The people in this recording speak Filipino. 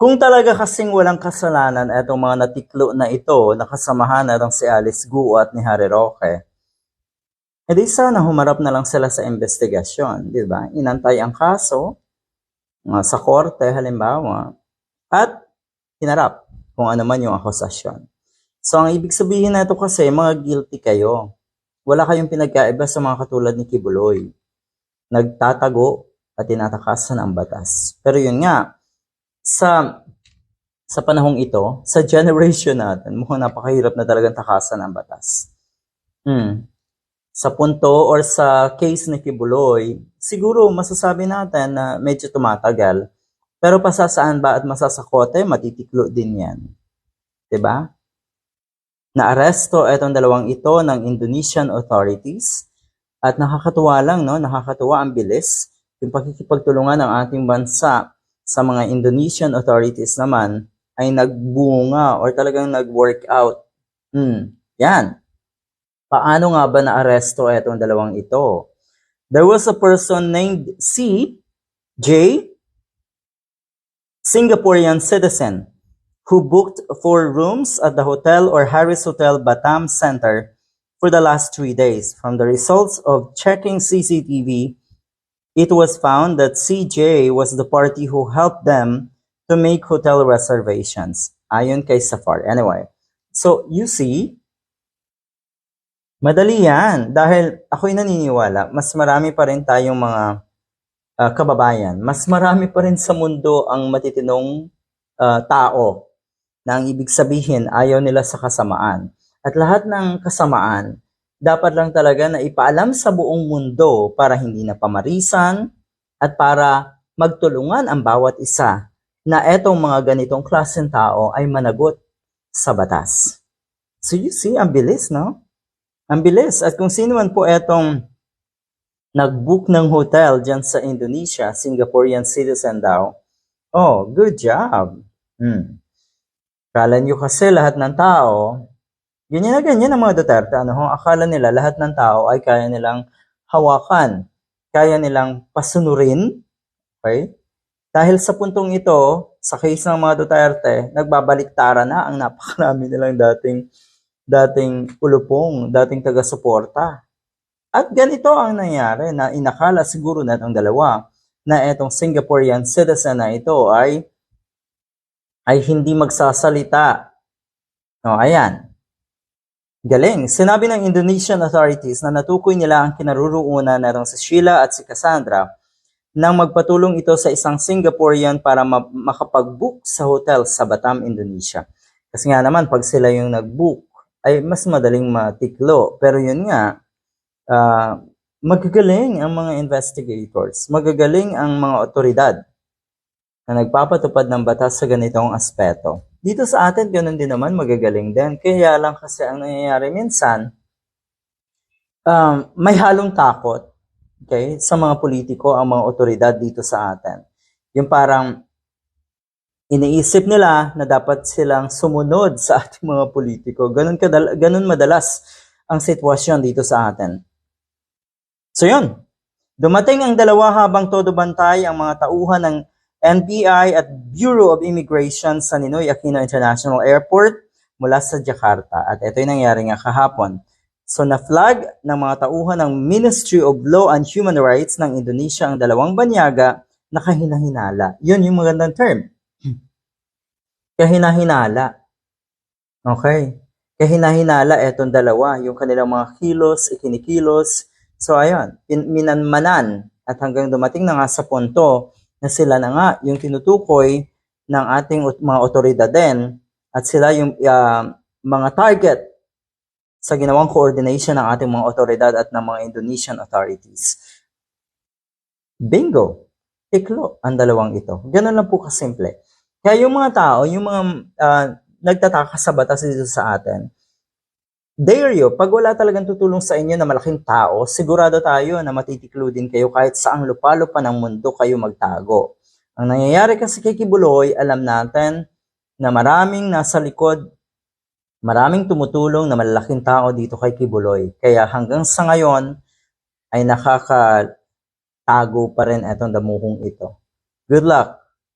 Kung talaga kasing walang kasalanan etong mga natiklo na ito, nakasamahan na lang si Alice Guo at ni Harry Roque, edi sana humarap na lang sila sa investigasyon, di ba? Inantay ang kaso uh, sa korte halimbawa at hinarap kung ano man yung akusasyon. So ang ibig sabihin na ito kasi, mga guilty kayo. Wala kayong pinagkaiba sa mga katulad ni Kibuloy. Nagtatago at tinatakasan ang batas. Pero yun nga, sa sa panahong ito, sa generation natin, mukhang napakahirap na talagang takasan ang batas. Hmm. Sa punto or sa case ni Kibuloy, siguro masasabi natin na medyo tumatagal. Pero pasasaan ba at masasakote, matitiklo din yan. ba? Naaresto itong dalawang ito ng Indonesian authorities at nakakatuwa lang, no? nakakatuwa ang bilis yung pakikipagtulungan ng ating bansa sa mga Indonesian authorities naman ay nagbunga or talagang nag-work out. Hmm, yan. Paano nga ba naaresto itong dalawang ito? There was a person named C. J. Singaporean citizen who booked four rooms at the hotel or Harris Hotel Batam Center for the last three days. From the results of checking CCTV, it was found that CJ was the party who helped them to make hotel reservations. Ayon kay Safar. Anyway, so you see, madali yan. Dahil ako'y naniniwala, mas marami pa rin tayong mga uh, kababayan. Mas marami pa rin sa mundo ang matitinong uh, tao na ang ibig sabihin ayaw nila sa kasamaan. At lahat ng kasamaan, dapat lang talaga na ipaalam sa buong mundo para hindi na pamarisan at para magtulungan ang bawat isa na etong mga ganitong klaseng tao ay managot sa batas. So you see, ang bilis, no? Ang bilis. At kung sino man po etong nag-book ng hotel dyan sa Indonesia, Singaporean citizen daw, oh, good job. Hmm. Kala nyo kasi lahat ng tao, ganyan na ganyan ang mga Duterte. Ano ho, akala nila lahat ng tao ay kaya nilang hawakan, kaya nilang pasunurin, okay? Dahil sa puntong ito, sa case ng mga Duterte, nagbabaliktara na ang napakarami nilang dating dating ulupong, dating taga-suporta. At ganito ang nangyari na inakala siguro na itong dalawa na itong Singaporean citizen na ito ay ay hindi magsasalita. O, ayan. Galing. Sinabi ng Indonesian authorities na natukoy nila ang kinaruroonan na si Sheila at si Cassandra nang magpatulong ito sa isang Singaporean para ma- makapag-book sa hotel sa Batam, Indonesia. Kasi nga naman, pag sila yung nag-book, ay mas madaling matiklo. Pero yun nga, uh, magagaling ang mga investigators, magagaling ang mga otoridad na nagpapatupad ng batas sa ganitong aspeto. Dito sa atin, ganun din naman, magagaling din. Kaya lang kasi ang nangyayari minsan, um, may halong takot okay, sa mga politiko, ang mga otoridad dito sa atin. Yung parang iniisip nila na dapat silang sumunod sa ating mga politiko. Ganun, kadal- ganun madalas ang sitwasyon dito sa atin. So yun, dumating ang dalawa habang todo bantay ang mga tauhan ng NBI at Bureau of Immigration sa Ninoy Aquino International Airport mula sa Jakarta. At ito nangyari nga kahapon. So na-flag ng mga tauhan ng Ministry of Law and Human Rights ng Indonesia ang dalawang banyaga na kahinahinala. Yun yung magandang term. Kahinahinala. Okay. Kahinahinala etong dalawa, yung kanilang mga kilos, ikinikilos. So ayun, minanmanan at hanggang dumating na nga sa punto na sila na nga yung tinutukoy ng ating mga otoridad din at sila yung uh, mga target sa ginawang coordination ng ating mga otoridad at ng mga Indonesian authorities. Bingo! Tiklo ang dalawang ito. Ganun lang po kasimple. Kaya yung mga tao, yung mga uh, nagtataka sa batas dito sa atin, dare you, pag wala talagang tutulong sa inyo na malaking tao, sigurado tayo na matitiklo din kayo kahit saang lupalo pa ng mundo kayo magtago. Ang nangyayari kasi kay Kibuloy, alam natin na maraming nasa likod Maraming tumutulong na malalaking tao dito kay Kibuloy. Kaya hanggang sa ngayon ay nakakatago pa rin itong damuhong ito. Good luck!